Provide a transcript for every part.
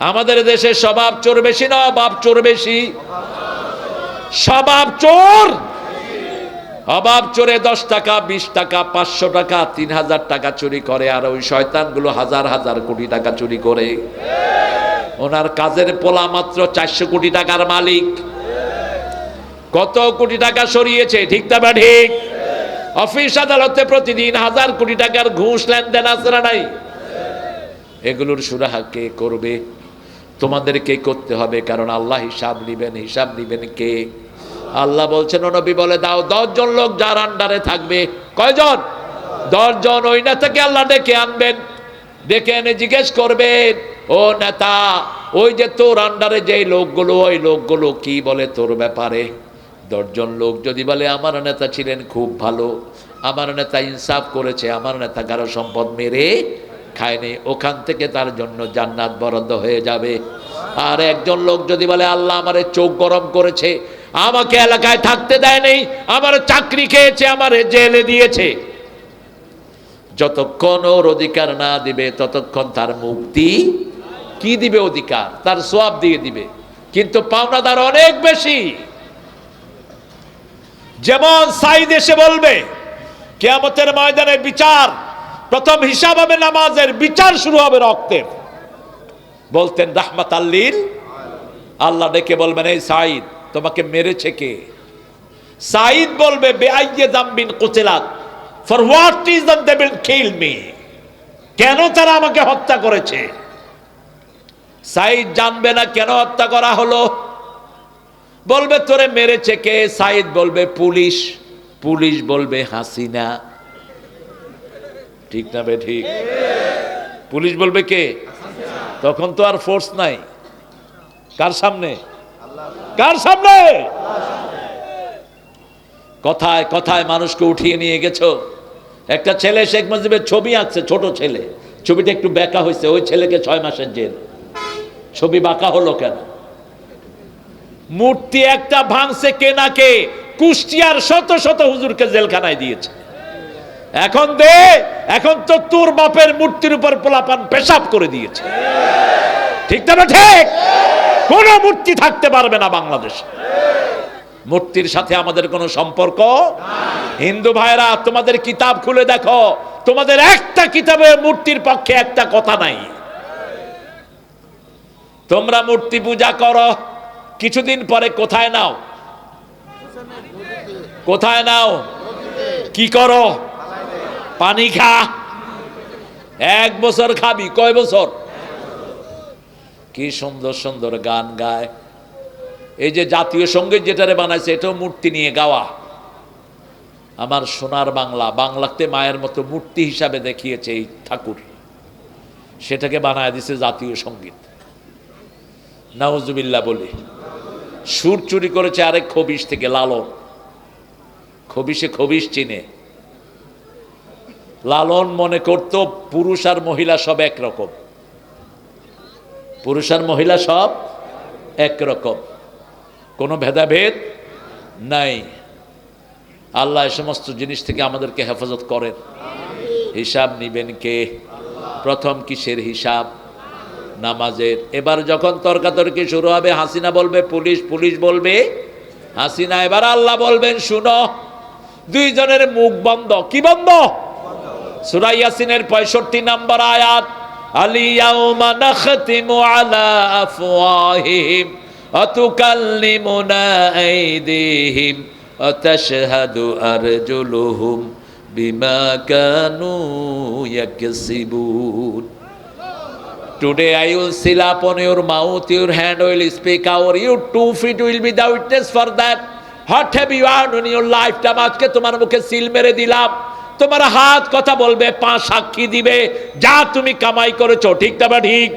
আমাদের দেশে স্বভাব চোর বেশি না অভাব চোর বেশি। স্বভাব চোর। অভাব চোরে দশ টাকা, বিশ টাকা, পাঁচশো টাকা, তিন হাজার টাকা চুরি করে, আর ওই শয়তানগুলো হাজার হাজার কোটি টাকা চুরি করে। ওনার কাজের পোলা মাত্র চারশো কোটি টাকার মালিক। কত কোটি টাকা সরিয়েছে, ঠিক তা ঠিক? অফিস আদালতে প্রতিদিন হাজার কোটি টাকার ঘুষ লেনদেন আছে না নাই? এগুলোর সুরাহা কে করবে? তোমাদেরকে করতে হবে, কারণ আল্লাহ হিসাব নিবেন হিসাব নিবেন কে? আল্লাহ বলছেন, ও নবী বলে দাও, দশজন লোক যার আন্ডারে থাকবে, কয়জন? দশজন, ওই নেতাকে আল্লাহ ডেকে আনবেন, ডেকে এনে জিজ্ঞেস করবেন, ও নেতা, ওই যে তোর আন্ডারে যেই লোকগুলো, ওই লোকগুলো কি বলে তোর ব্যাপারে? দশজন লোক যদি বলে, আমার নেতা ছিলেন খুব ভালো, আমার নেতা ইনসাফ করেছে, আমার নেতা কারও সম্পদ মেরে খায়নি, ওখান থেকে তার জন্য জান্নাত বরাদ্দ হয়ে যাবে। আর একজন লোক যদি বলে, আল্লাহ আমারে চোখ গরম করেছে, আমাকে এলাকায় থাকতে দেয়নি, আমার চাকরি খেয়েছে, আমার জেলে দিয়েছে। যতক্ষণ ওর অধিকার না দিবে, ততক্ষণ তার মুক্তি কি দিবে অধিকার? তার সোয়াব দিয়ে দিবে। কিন্তু পাওনা পাওনাদার অনেক বেশি। যেমন সাইদ এসে বলবে, কেয়ামতের ময়দানে বিচার প্রথম হিসাব হবে নামাজের, বিচার শুরু হবে রক্তের। বলতেন রাহমাত আল্লিল আল্লাহ ডেকে বলবেন, এই সাইদ তোমাকে মেরেছে কে? সাইদ বলবে বেআইয়ে জাম্বিন কুচেলাত for what reason they will kill me? কেন তারা আমাকে হত্যা করেছে? সাইদ জানবে না কেন হত্যা করা হলো। বলবে, তোরে মেরেছে কে? সাইদ বলবে, পুলিশ। পুলিশ বলবে, হাসিনা। ঠিক না ঠিক? পুলিশ বলবে কে? তখন তো আর ফোর্স নাই। কার সামনে? কার সামনে? কথায় কথায় মানুষকে উঠিয়ে নিয়ে গেছো। একটা ছেলে শেখ মুজিবের ছবি আঁকছে, ছোট ছেলে। ছবিটা একটু বেঁকা হয়েছে, ওই ছেলেকে ছয় মাসের জেল। ছবি বাঁকা হলো কেন? মূর্তি একটা ভাঙছে কে না কেনাকে কুষ্টিয়ার শত শত হুজুরকে জেলখানায় দিয়েছে। এখন দে, এখন তো তোর বাপের মূর্তির উপর পোলাপান পেশাব করে দিয়েছে। ঠিক না ঠিক? কোন মূর্তি থাকতে পারবে না বাংলাদেশে। মূর্তির সাথে আমাদের কোনো সম্পর্ক? হিন্দু ভাইরা, তোমাদের কিতাব খুলে দেখো। তোমাদের একটা কিতাবে মূর্তির পক্ষে একটা কথা নাই। তোমরা মূর্তি পূজা করো, কিছুদিন পরে কোথায় নাও? কোথায় নাও? কি করো? পানি খা। এক বছর খাবি, কয় বছর? কি সুন্দর সুন্দর গান গায়। এই যে জাতীয় সংগীত যেটারে বানাইছে, এটাও মূর্তি নিয়ে গাওয়া। আমার সোনার বাংলা, বাংলাতে মায়ের মতো মূর্তি হিসাবে দেখিয়েছে এই ঠাকুর। সেটাকে বানায় দিছে জাতীয় সংগীত। নাউজুবিল্লা বলি, সুর চুরি করেছে আরেক খবিশ থেকে, লালন। খবিশে খবিশ চিনে। লালন মনে করত পুরুষ আর মহিলা সব একরকম। পুরুষ আর মহিলা সব একরকম। কোনো ভেদাভেদ নাই। আল্লাহ এ সমস্ত জিনিস থেকে আমাদেরকে হেফাজত করেন। হিসাব নিবেন কে? প্রথম কিসের হিসাব? নামাজের। এবার যখন তর্কাতর্কি শুরু হবে, হাসিনা বলবে, পুলিশ পুলিশ বলবে? হাসিনা এবার আল্লাহ বলবেন, শুনো, দুইজনের মুখ বন্ধ। কি বন্ধ? সুরাই ইয়াসিনের 65 নম্বর আয়াত আলিয়াউমা নখতিমু আলা আফওয়াহিহিম ওয়া তুকাল্লিমুনা আইদিহিম ওয়া তাশহাদু আরজুলুহুম বিমা কানু ইয়াকসিবুন. Today I will your mouth your hand will speak our you two feet will be the witness that what have you earn in your lifetime আজকে তোমার মুখে সিল মেরে দিলাম। তোমার হাত কথা বলবে, পা সাক্ষী দিবে, যা তুমি কামাই করেছ, ঠিক না বা ঠিক?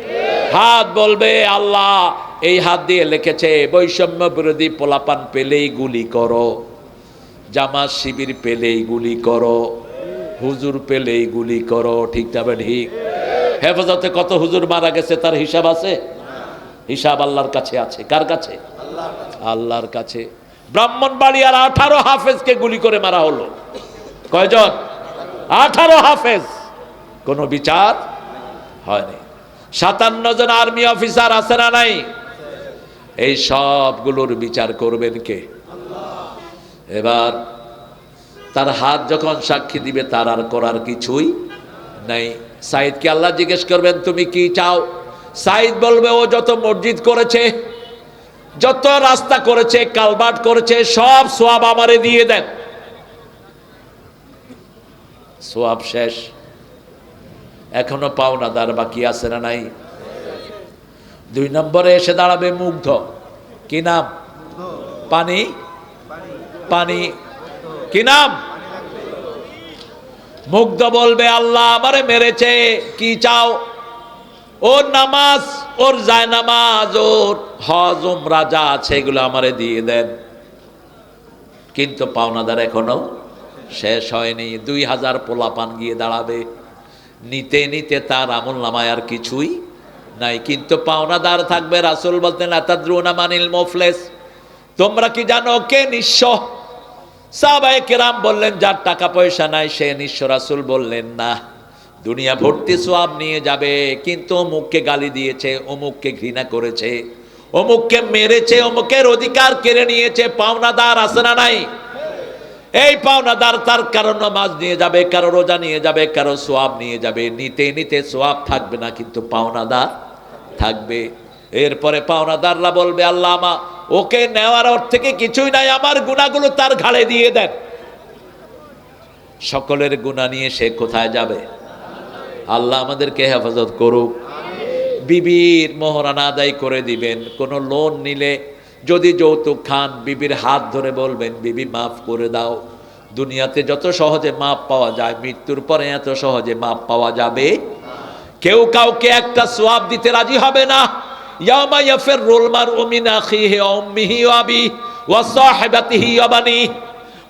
হাত বলবে, আল্লাহ, এই হাত দিয়ে লিখেছে, বৈষম্য বিরোধী পোলাপান পেলেই গুলি করো জামা শিবির পেলেই গুলি করো, হুজুর পেলেই গুলি করো, ঠিক না বা ঠিক? হেফাজতে কত হুজুর মারা গেছে, তার হিসাব আছে? হিসাব আল্লাহর কাছে আছে। কার কাছে? আল্লাহর কাছে। ব্রাহ্মণবাড়িয়ার আঠারো হাফেজকে গুলি করে মারা হলো। কয়জন? আঠারো হাফেজ। কোনো বিচার হয়নি। সাতান্ন জন আর্মি অফিসার আছে না নাই? এই সবগুলোর বিচার করবেন কে? এবার তার হাত যখন সাক্ষী দিবে, তার আর করার কিছুই নাই। সাইদকে আল্লাহ জিজ্ঞেস করবেন, তুমি কি চাও? সাইদ বলবে, ও যত মসজিদ করেছে, যত রাস্তা করেছে কালবাট করেছে, সব সোয়াব আমারে দিয়ে দেন। সোয়াব শেষ। এখনও পাওনাদার বাকি আছে না নাই? দুই নম্বরে এসে দাঁড়াবে মুগ্ধ। কি নাম? পানি? পানি। কি নাম? মুগ্ধ বলবে, আল্লাহ আমারে মেরেছে, কি চাও? ওর নামাজ, ওর যায় নামাজ ওর হজ, উমরা যা আছে এগুলো আমারে দিয়ে দেন। কিন্তু পাওনাদার এখনও শেষ হয়নি, দুই হাজার পোলাপান গিয়ে দাঁড়াবে। নিতে নিতে তার আমল নামায় আর কিছুই নাই। কিন্তু পাওনাদার থাকবে রাসুল বলতেন, আতাদ্রুনা মানিল মোফলেস। তোমরা কি জানো কে নিঃস্ব? সাহাবায়ে বললেন, যার টাকা পয়সা নাই, সে নিঃস্ব। রাসুল বললেন, না, দুনিয়া ভর্তি সোয়াব নিয়ে যাবে, কিন্তু অমুককে গালি দিয়েছে, অমুককে ঘৃণা করেছে, অমুককে মেরেছে, অমুকের অধিকার কেড়ে নিয়েছে, পাওনাদার আছে না নাই? এই পাওনাদার তার কারও নামাজ নিয়ে যাবে কারও রোজা নিয়ে যাবে কারও সোয়াব নিয়ে যাবে। নিতে নিতে সোয়াব থাকবে না কিন্তু পাওনাদার থাকবে। এরপরে পাওনাদাররা বলবে আল্লাহ আমা ওকে নেওয়ার ওর থেকে কিছুই নাই আমার গুণাগুলো তার ঘাড়ে দিয়ে দেন। সকলের গুণা নিয়ে সে কোথায় যাবে? আল্লাহ আমাদেরকে হেফাজত করুক। বিবির মোহরানা আদায় করে দিবেন। কোনো লোন নিলে যদি যৌতুক খান, বিবির হাত ধরে বলবেন, বিবি, মাফ করে দাও। দুনিয়াতে যত সহজে মাপ পাওয়া যায়, মৃত্যুর পরে এত সহজে মাপ পাওয়া যাবে। কেউ কাউকে একটা সোয়াব দিতে রাজি হবে না।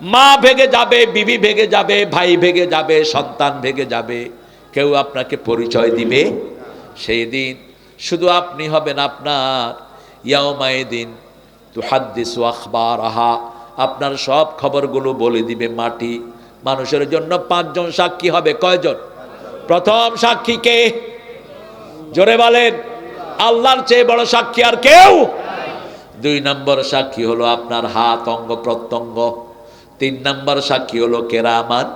মা ভেগে যাবে, বিবি ভেগে যাবে, ভাই ভেগে যাবে, সন্তান ভেগে যাবে। কেউ আপনাকে পরিচয় দিবে? সেই দিন শুধু আপনি হবেন আপনার। ইয়ামায় দিন তু আখবার আহা আপনার সব খবরগুলো বলে দিবে মাটি। মানুষের জন্য পাঁচজন সাক্ষী হবে কয়জন? প্রথম সাক্ষী কে? জোরে বলেন, আল্লাহর চেয়ে বড় সাক্ষী আর কেউ দুই নম্বর সাক্ষী হলো আপনার হাত অঙ্গ প্রত্যঙ্গ। তিন নম্বর সাক্ষী হলো কেরামান।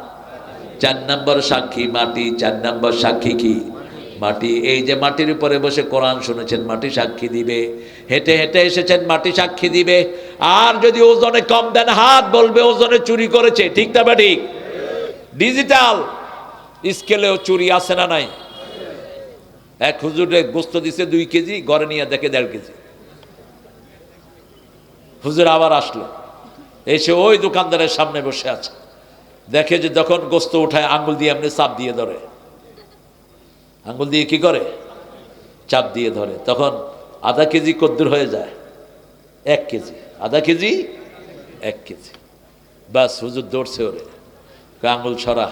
চার নম্বর সাক্ষী মাটি, চার নম্বর সাক্ষী কি? মাটি, এই যে মাটির উপরে বসে কোরআন শুনেছেন, মাটি সাক্ষী দিবে। হেঁটে হেঁটে এসেছেন, মাটি সাক্ষী দিবে। আর যদি ওজনে কম দেন, হাত বলবে, ওজনে চুরি করেছে। ঠিক বা ঠিক ডিজিটাল। স্কেলেও চুরি আছে না নাই? এক হুজুরে গোস্ত দিছে দুই কেজি, ঘরে নিয়ে দেখে দেড় কেজি। হুজুর আবার আসলো। এসে ওই দোকানদারের সামনে বসে আছে। দেখে যে যখন গোস্ত উঠায় আঙ্গুল দিয়ে এমনি চাপ দিয়ে ধরে। আঙ্গুল দিয়ে কি করে? চাপ দিয়ে ধরে। তখন আধা কেজি কদ্দুর হয়ে যায়, এক কেজি। আধা কেজি, এক কেজি। বাস, হুজুর দৌড়ছে ওরে। আঙ্গুল ছড়া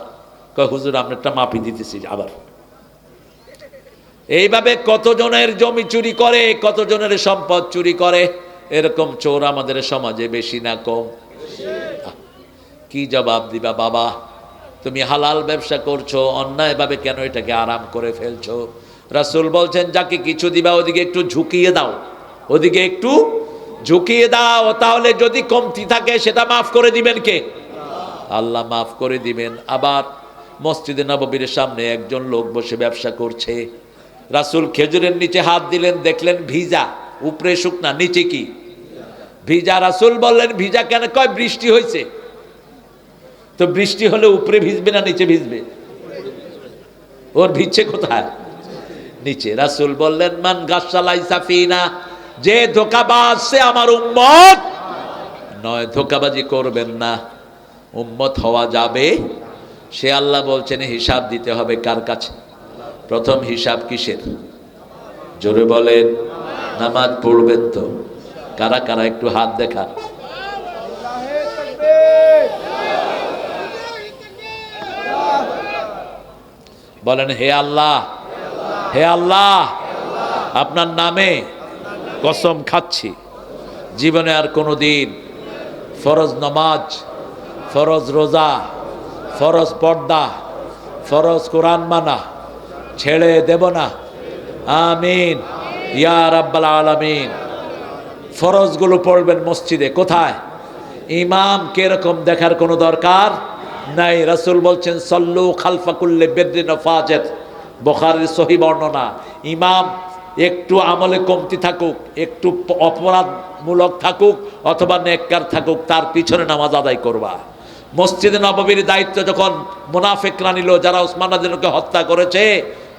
কয়, হুজুর, আপনারটা মাপি দিতেছি আবার। এইভাবে কতজনের জমি চুরি করে, কতজনের সম্পদ চুরি করে, এরকম চোর আমাদের সমাজে বেশি না কম? কি জবাব দিবা বাবা? তুমি হালাল ব্যবসা করছ, অন্যায়ভাবে কেন এটাকে আরাম করে ফেলছো? রাসুল বলছেন, যাকে কিছু দিবা, ওদিকে একটু ঝুঁকিয়ে দাও। ওদিকে একটু ঝুঁকিয়ে দাও, তাহলে যদি কমতি থাকে, সেটা মাফ করে দিবেন কে? আল্লাহ মাফ করে দিবেন। আবার মসজিদে নববীর সামনে একজন লোক বসে ব্যবসা করছে। রাসুল খেজুরের নিচে হাত দিলেন, দেখলেন ভিজা, উপরে শুকনা, নিচে কি? ভিজা। রাসুল বললেন, ভিজা কেন? কয় বৃষ্টি হয়েছে তো বৃষ্টি হলে উপরে ভিজবে না নিচে ভিজবে? ওর ভিজছে কোথায়? নিচে। রাসুল বললেন, মান গাছালাই সাফিনা, যে ধোকাবাজ সে আমার উম্মত, নয়, ধোকাবাজি করবেন না। উম্মত হওয়া যাবে। সে আল্লাহ বলছেন, হিসাব দিতে হবে কার কাছে? প্রথম হিসাব কিসের? জোরে বলেন, নামাজ পড়বেন তো। কারা কারা একটু হাত দেখা বলেন, হে আল্লাহ হে আল্লাহ, আপনার নামে কসম খাচ্ছি। জীবনে আর কোনো দিন ফরজ নমাজ, ফরজ রোজা, ফরজ পর্দা, ফরজ কোরআন মানা ছেড়ে দেব না। আমিন। ইয়া রাব্বাল আলামিন। ফরজগুলো পড়বেন মসজিদে। কোথায়? ইমাম কীরকম দেখার কোনো দরকার? নাই, রাসুল বলছেন, সল্লু খালফাকুল্লে বেদ্রিন ফাজের বখারের সহি বর্ণনা, ইমাম একটু আমলে কমতি থাকুক, একটু অপরাধমূলক থাকুক অথবা নেককার থাকুক, তার পিছনে নামাজ আদায় করবা। মসজিদে নববীর দায়িত্ব যখন মুনাফিকরা নিল, যারা ওসমান রাদিনুকে হত্যা করেছে,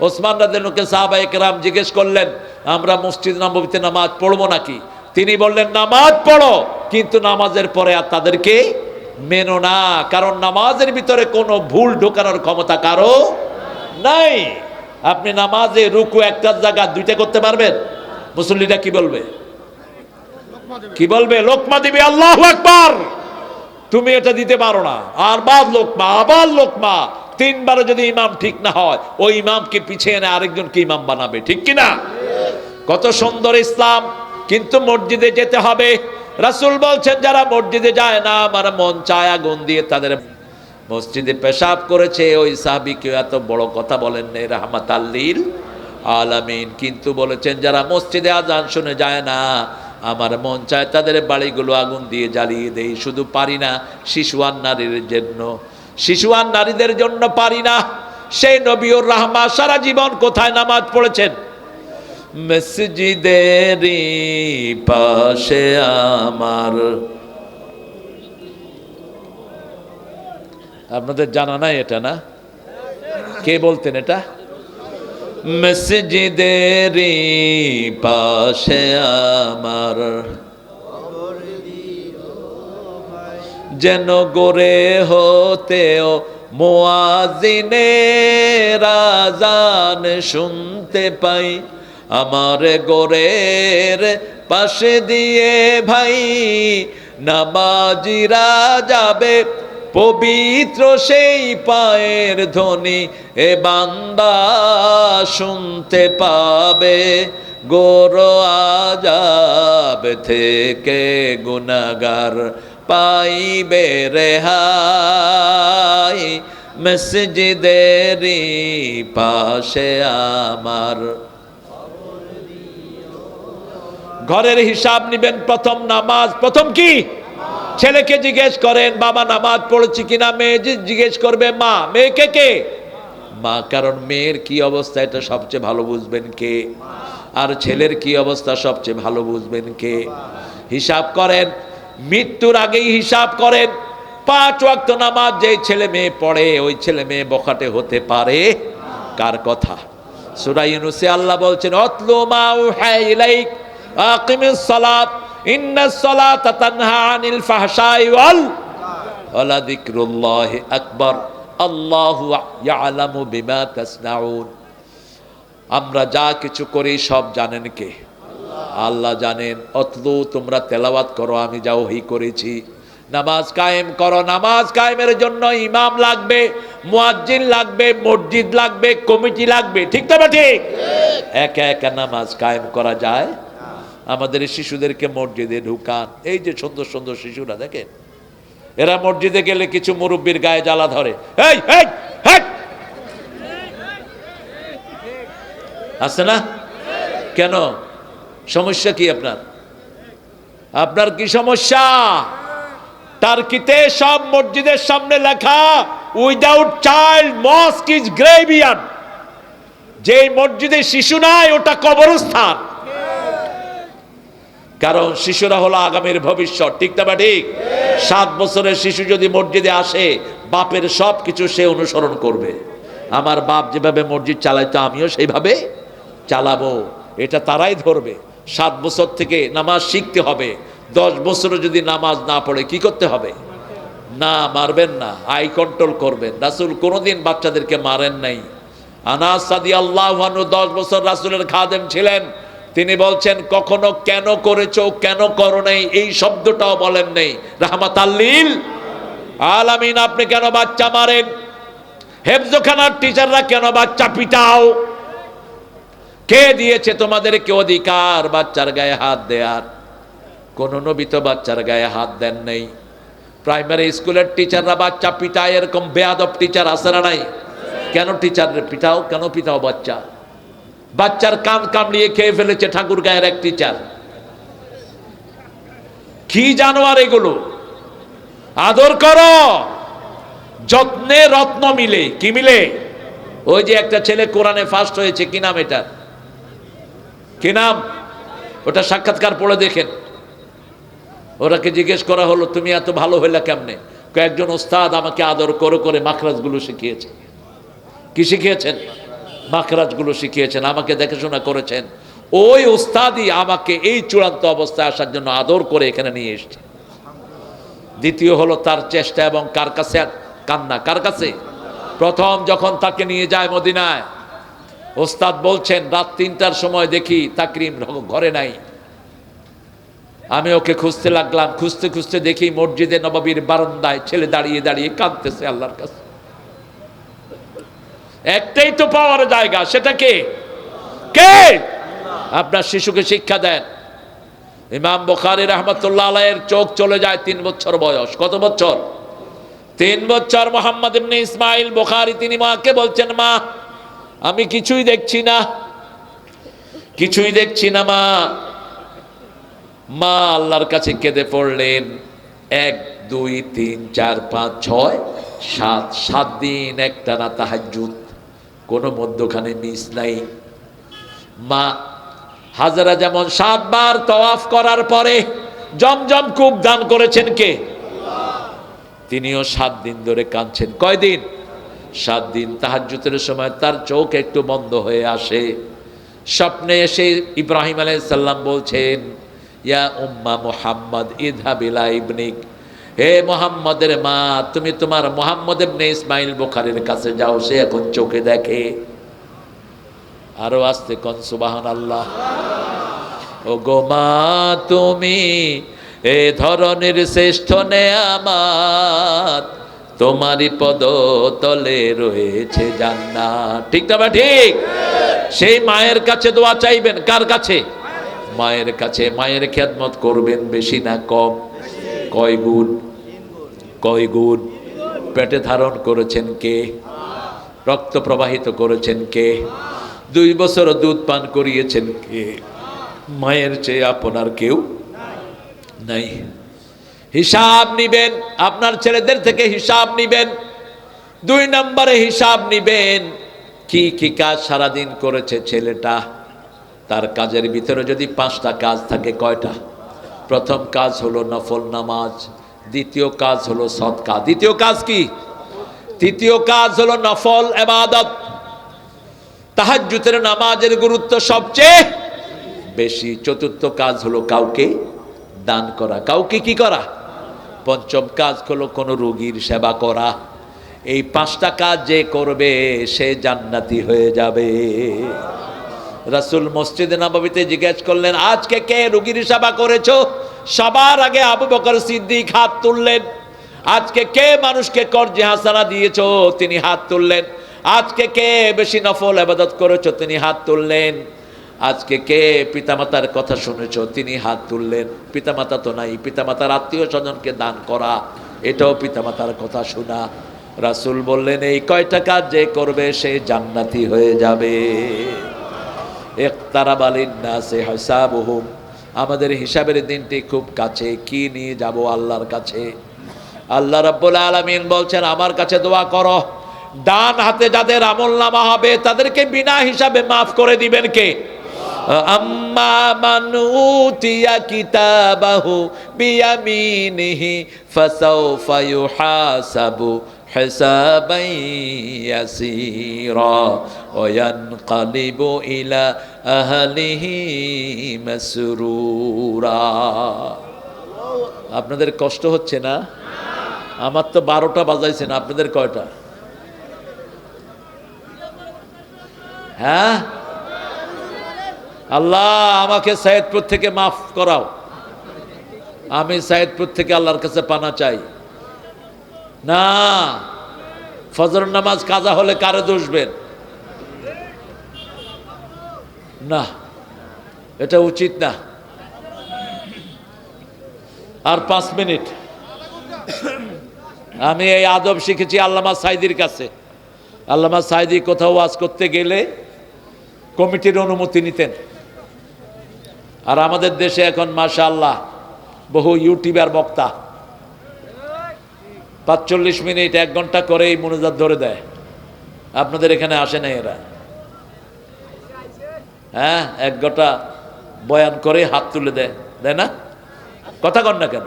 ওসমান রাদিনুকে সাহাবা একরাম জিজ্ঞেস করলেন, আমরা মসজিদ নববীতে নামাজ পড়ব নাকি? তিনি বললেন, নামাজ পড়ো, কিন্তু নামাজের পরে আর তাদেরকে মেনো না, কারণ নামাজের ভিতরে কোনো ভুল ঢোকানোর ক্ষমতা কারও নাই। আপনি নামাজে রুকু একটা জায়গা, দুইটা করতে পারবেন? মুসল্লিরা কি বলবে? কি বলবে? লোকমা দিবি, আল্লাহ আকবার। তুমি এটা দিতে পারো না। আর বাদ লোকমা, আবার লোকমা। তিনবারে যদি ইমাম ঠিক না হয়, ওই ইমামকে পিছিয়ে এনে আরেকজনকে ইমাম বানাবে, ঠিক কি না কত সুন্দর ইসলাম, কিন্তু মসজিদে যেতে হবে। রাসূল বলছেন, যারা মসজিদে যায় না, আমার মন চায় আগুন দিয়ে তাদের মসজিদে পেশাব করেছে। ওই সাহাবি কেউ এত বড় কথা বলেন নেই রাহমাত আল্লিল আলামিন। কিন্তু বলেছেন, যারা মসজিদে আজান শুনে যায় না, আমার মন চায় তাদের বাড়িগুলো আগুন দিয়ে জ্বালিয়ে দেই। শুধু পারি না শিশুয়ান নারীর জন্য শিশুয়ান নারীদের জন্য পারি না। সেই নবীর রাহমা সারা জীবন কোথায় নামাজ পড়েছেন? মসজিদেরই পাশে আমার। আপনাদের জানা নাই এটা না? কে বলতেন এটা? মসজিদেরই পাশে আমার। যেন গোরে হতেও মোয়াজিনে রাজান শুনতে পাই। আমার গোরের পাশে দিয়ে ভাই নামাজিরা যাবে পবিত্র সেই পায়ের ধ্বনি এ বান্দা শুনতে পাবে। গোর আজাব থেকে গুনাগার পাইবে রেহাই। মসজিদেরই পাশে আমার ঘরের হিসাব নিবেন, প্রথম নামাজ, প্রথম কি? ছেলেকে জিজ্ঞেস করেন, বাবা, নামাজ পড়েছি কিনা? মেয়ে জিজ্ঞেস করবে, মা। মেয়েকে কে মা, কারণ মেয়ের কি অবস্থা এটা সবচেয়ে ভালো বুঝবেন কে? আর ছেলের কি অবস্থা সবচেয়ে ভালো বুঝবেন কে? হিসাব করেন, মৃত্যুর আগেই হিসাব করেন, পাঁচ ওয়াক্ত নামাজ যেই ছেলে মেয়ে পড়ে, ওই ছেলে মেয়ে বখাটে হতে পারে? কার কথা? সূরা ইউনুসে আল্লাহ বলছেন, অতলু মা উহা ইলাইক। সালাত, ইন্নাস তানহা আনিল ফাহশাই ওয়াল ওয়ালা যিকরুল্লাহি আকবার। আল্লাহু ইয়ালামু বিমা তাসনাউন। আমরা যা কিছু করি সব জানেন কে? আল্লাহ জানেন। অতলু তোমরা তেলাওয়াত করো, আমি যা ওহি করেছি। নামাজ কায়েম করো। নামাজ কায়েমের জন্য ইমাম লাগবে, মুয়াজ্জিন লাগবে, মসজিদ লাগবে, কমিটি লাগবে। ঠিক তো ঠিক? একা একা নামাজ কায়েম করা যায়? আমাদের শিশুদেরকে মসজিদে ঢুকান। এই যে সুন্দর সুন্দর শিশুরা, দেখেন? এরা মসজিদে গেলে কিছু মুরব্বীর গায়ে জ্বালা ধরে! আছে না? কেন? সমস্যা কি আপনার? আপনার কি সমস্যা? টার্কিতে সব মসজিদের সামনে লেখা without child mosque is graveyard যে মসজিদে শিশু নাই, ওটা কবরস্থান। কারণ শিশুরা হলো আগামীর ভবিষ্যৎ, ঠিক না ঠিক? সাত বছরের শিশু যদি মসজিদে আসে, বাপের সব কিছু সে অনুসরণ করবে। আমার বাপ যেভাবে মসজিদ চালাইতো আমিও সেইভাবে চালাবো। এটা তারাই ধরবে। সাত বছর থেকে নামাজ শিখতে হবে। দশ বছরে যদি নামাজ না পড়ে, কি করতে হবে? না, মারবেন না। আই কন্ট্রোল করবেন। রাসুল কোনোদিন বাচ্চাদেরকে মারেন নাই। আনাস সাদি আল্লাহ দশ বছর রাসুলের খাদেম ছিলেন। তিনি বলছেন, কখনো কেন করেছ, কেন করো নাই? এই শব্দটাও বলেন নেই। রাহমাত আল্লিল আলামিন, আপনি কেন বাচ্চা মারেন? হেফজোখানার টিচাররা কেন বাচ্চা পিটাও? কে দিয়েছে তোমাদেরকে অধিকার? বাচ্চার গায়ে হাত দেয়ার। কোন নবী তো বাচ্চার গায়ে হাত দেন নেই। প্রাইমারি স্কুলের টিচাররা বাচ্চা পিটায়, এরকম বেয়াদব টিচার আছে না নাই? কেন টিচার পিটাও? কেন পিটাও বাচ্চা? বাচ্চার কান কামড়িয়ে খেয়ে ফেলেছে ঠাকুর গায়ের এক টিচার কি জানোয়ার এগুলো? আদর করো। যত্নে রত্ন মিলে। কি মিলে? ওই যে একটা ছেলে কোরআনে ফার্স্ট হয়েছে, কি নাম এটা কি নাম? ওটা সাক্ষাৎকার পড়ে দেখেন। ওরাকে জিজ্ঞেস করা হলো, তুমি এত ভালো হইলা কেমনে? কয়েকজন ওস্তাদ আমাকে আদর করে করে মাখরাজগুলো শিখিয়েছে। কি শিখিয়েছেন? মাখরাজগুলো শিখিয়েছেন, আমাকে দেখাশোনা করেছেন। ওই ওস্তাদই আমাকে এই চূড়ান্ত অবস্থায় আসার জন্য আদর করে এখানে নিয়ে এসছে। দ্বিতীয় হলো তার চেষ্টা এবং কার কাছে কান্না, কার কাছে? প্রথম যখন তাকে নিয়ে যায় মদিনায় ওস্তাদ বলছেন, রাত তিনটার সময় দেখি তাকরিম ঘরে নাই। আমি ওকে খুঁজতে লাগলাম, খুঁজতে খুঁজতে দেখি মসজিদে নবাবীর বারান্দায় ছেলে দাঁড়িয়ে দাঁড়িয়ে কাঁদতেছে আল্লাহর কাছে। একটাই তো পাওয়ার জায়গা, সেটা কে? কে? আপনার শিশুকে শিক্ষা দেন। ইমাম বখারি রহমতুল্লাহ আলাইয়ের চোখ চলে যায় তিন বছর বয়স। কত বছর? তিন বছর। মোহাম্মদ ইবনে ইসমাইল বুখারী তিনি মাকে বলছেন, মা, আমি কিছুই দেখছি না। কিছুই দেখছি না, মা। মা আল্লাহর কাছে কেঁদে পড়লেন, এক, দুই, তিন, চার, পাঁচ, ছয়, সাত সাত দিন একটা না তাহাজুদ কোনো মধ্যখানে মিস নাই। মা হাজারা যেমন সাতবার তওয়াফ করার পরে জমজম কূপ দান করেছেন কে? তিনিও সাত দিন ধরে কাঁদছেন। কয়দিন? সাত দিন। তাহাজ্জুতের সময় তার চোখ একটু বন্ধ হয়ে আসে। স্বপ্নে এসে ইব্রাহিম আলাইসাল্লাম বলছেন, ইয়া উম্মা মোহাম্মদ ইদহাবিলা ইবনিক। হে মোহাম্মদের মা, তুমি তোমার মোহাম্মদ ইবনে ইসমাইল বোখারের কাছে যাও, সে এখন চোখে দেখে। আরও আসতে কন সুবাহান আল্লাহ ও গো মা, তুমি এ ধরনের শ্রেষ্ঠ নে আমার তোমারই পদ তলে রয়েছে জান্নাত। ঠিক না বা ঠিক? সেই মায়ের কাছে দোয়া চাইবেন, কার কাছে? মায়ের কাছে, মায়ের খেদমত করবেন বেশি না, কম। কয় গুণ? কয় গুণ? পেটে ধারণ করেছেন কে? রক্ত প্রবাহিত করেছেন কে? দুই বছর দুধ পান করিয়েছেন কে? মায়ের চেয়ে আপনার কেউ নাই। হিসাব নিবেন, আপনার ছেলেদের থেকে হিসাব নিবেন, দুই নম্বরে হিসাব নিবেন, কি কি কাজ সারাদিন করেছে ছেলেটা? তার কাজের ভিতরে যদি পাঁচটা কাজ থাকে, কয়টা? প্রথম কাজ হলো নফল নামাজ, দ্বিতীয় কাজ হলো সৎকা। দ্বিতীয় কাজ কি? তৃতীয় কাজ হলো নফল এবাদত তাহাজ্জুতের নামাজের গুরুত্ব সবচেয়ে বেশি। চতুর্থ কাজ হলো কাউকে দান করা। কাউকে কি করা? পঞ্চম কাজ হলো কোনো রোগীর সেবা করা। এই পাঁচটা কাজ যে করবে সে জান্নাতি হয়ে যাবে। রাসুল মসজিদে নবাবিতে জিজ্ঞেস করলেন, আজকে কে রুগীর সেবা করেছ? সবার আগে আবু বকর সিদ্দিক হাত তুললেন। আজকে কে মানুষকে কর্জে হাসানা দিয়েছ? তিনি হাত তুললেন। আজকে কে বেশি নফল আবাদত করেছ? তিনি হাত তুললেন। আজকে কে পিতামাতার কথা শুনেছ? তিনি হাত তুললেন। পিতামাতা তো নাই, পিতামাতার আত্মীয় স্বজনকে দান করা, এটাও পিতামাতার কথা শোনা। রাসুল বললেন, এই কয়টা কাজ যে করবে সে জান্নাতি হয়ে যাবে। একতারাবালিন্নাসে হিসাবহুম। আমাদের হিসাবের দিনটি খুব কাছে। কি নিয়ে যাব আল্লাহর কাছে? আল্লাহ রাব্বুল আলামিন বলছেন, আমার কাছে দোয়া করো। ডান হাতে যাদের আমল নামা হবে, তাদেরকে বিনা হিসাবে মাফ করে দিবেন কে? আম্মা কিতাবাহু ইয়াসীরা ওয়া ইয়ানকালিবু ইলা আহলিহি মাসরুরা আপনাদের কষ্ট হচ্ছে না? আমার তো বারোটা বাজাইছেন আপনাদের কয়টা? হ্যাঁ? আল্লাহ, আমাকে সাইদপুর থেকে মাফ করাও। আমি সাইদপুর থেকে আল্লাহর কাছে পানা চাই। না ফজর নামাজ কাজা হলে কারে দোষবেন? না, এটা উচিত না। আর পাঁচ মিনিট। আমি এই আদব শিখেছি আল্লামা সাইদির কাছে। আল্লামা সাইদি কোথাও ওয়াজ করতে গেলে কমিটির অনুমতি নিতেন। আর আমাদের দেশে এখন মাশা আল্লাহ বহু ইউটিউবার বক্তা। পাঁচচল্লিশ মিনিট, এক ঘণ্টা করেই মনোজাত ধরে দেয়। আপনাদের এখানে আসে না এরা। হ্যাঁ এক ঘণ্টা বয়ান করে হাত তুলে দেয় দেয় না? কথা কন না কেন?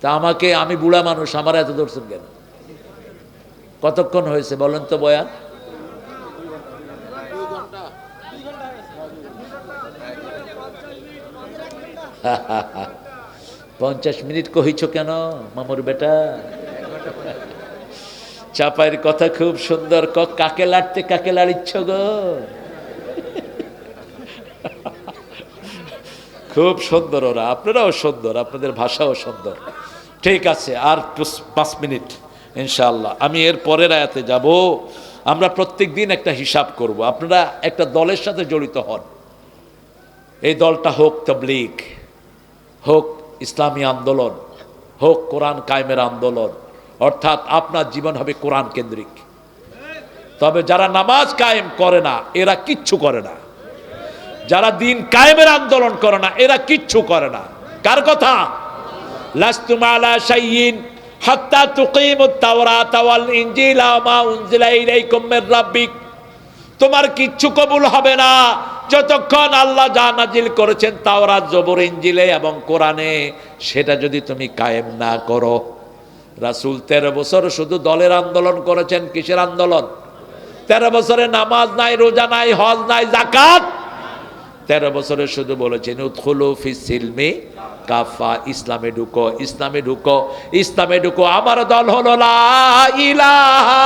তা আমাকে, আমি বুড়া মানুষ, আমার এত ধরছেন কেন? কতক্ষণ হয়েছে বলেন তো বয়ান? পঞ্চাশ মিনিট কহিছ কেন, মামুর বেটা? চাপাইয়ের কথা খুব সুন্দর, ক, কাকে লাড়তে কাকে লাড়িচ্ছ গো? খুব সুন্দর ওরা, আপনারাও সুন্দর, আপনাদের ভাষাও সুন্দর। ঠিক আছে, আর পাঁচ মিনিট, ইনশাআল্লাহ। আমি এর পরের আয়াতে যাব, আমরা প্রত্যেক দিন একটা হিসাব করব। আপনারা একটা দলের সাথে জড়িত হন। এই দলটা হোক তবলিগ, হোক ইসলামী আন্দোলন হোক কোরআন কায়েমের আন্দোলন, অর্থাৎ আপনার জীবন হবে কোরআন কেন্দ্রিক। তবে যারা নামাজ কায়েম করে না, এরা কিচ্ছু করে না। যারা দিন কায়েমের আন্দোলন করে না, এরা কিচ্ছু করে না। কার কথা? হাত্তা তোমার কিচ্ছু কবুল হবে না। যতক্ষণ আল্লাহ যা নাজিল করেছেন তাওরাত, জবর ইঞ্জিলে এবং কোরআনে, সেটা যদি তুমি কায়েম না করো। রাসূল তেরো বছর শুধু দলের আন্দোলন করেছেন, কিসের আন্দোলন? তেরো বছরে নামাজ নাই, রোজা নাই, হজ নাই জাকাত তেরো বছরে শুধু বলেছেন উৎখুলু ফিসিলমি কাফা, ইসলামে ঢুকো ইসলামে ঢুকো ইসলামে ঢুকো, আমার দল হলো লা ইলাহা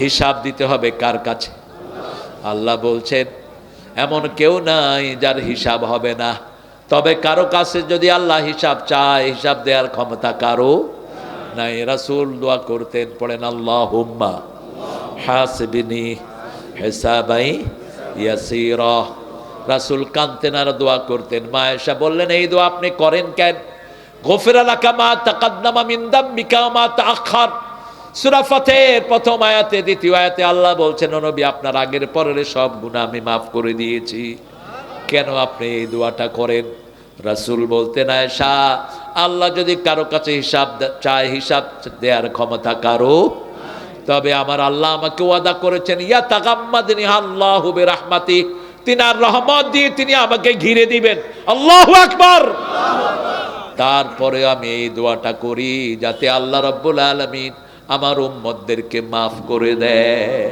হিসাব দিতে হবে কার কাছে? আল্লাহ বলছেন, এমন কেউ নাই যার হিসাব হবে না। তবে কারও কাছে যদি আল্লাহ হিসাব চায়, হিসাব দেওয়ার ক্ষমতা কারও নাই। রাসূল দোয়া করতেন, পড়েন আল্লাহ হুম্মা হাসবিনি হেসাবাই ইয়াসিরা। রাসূল কান্তেন আর দোয়া করতেন। মা এসা বললেন, এই দোয়া আপনি করেন কেন? গফির আলাকা মা তাকাদ্দামা মিন দাম্বিকা ওয়া মা তাআখার সূরা প্রথম আয়াতে, দ্বিতীয় আয়াতে আল্লাহ বলছেন আপনার আগের পরের সব আমি মাফ করে দিয়েছি। কেন আপনি এই দোয়াটা করেন? রাসূল বলতেন আল্লাহ যদি কারও কাছে হিসাব চায় হিসাব দেওয়ার ক্ষমতা কারও, তবে আমার আল্লাহ আমাকে ওয়াদা করেছেন ইয়া তাগাম্মাদিনী আল্লাহু বিরহমাতি তিনার রহমত দিয়ে তিনি আমাকে ঘিরে দিবেন। আল্লাহ আকবার। তারপরে আমি এই দোয়াটা করি যাতে আল্লাহ রব্বুল আলমিন আমার উম্মদদেরকে মাফ করে দেয়।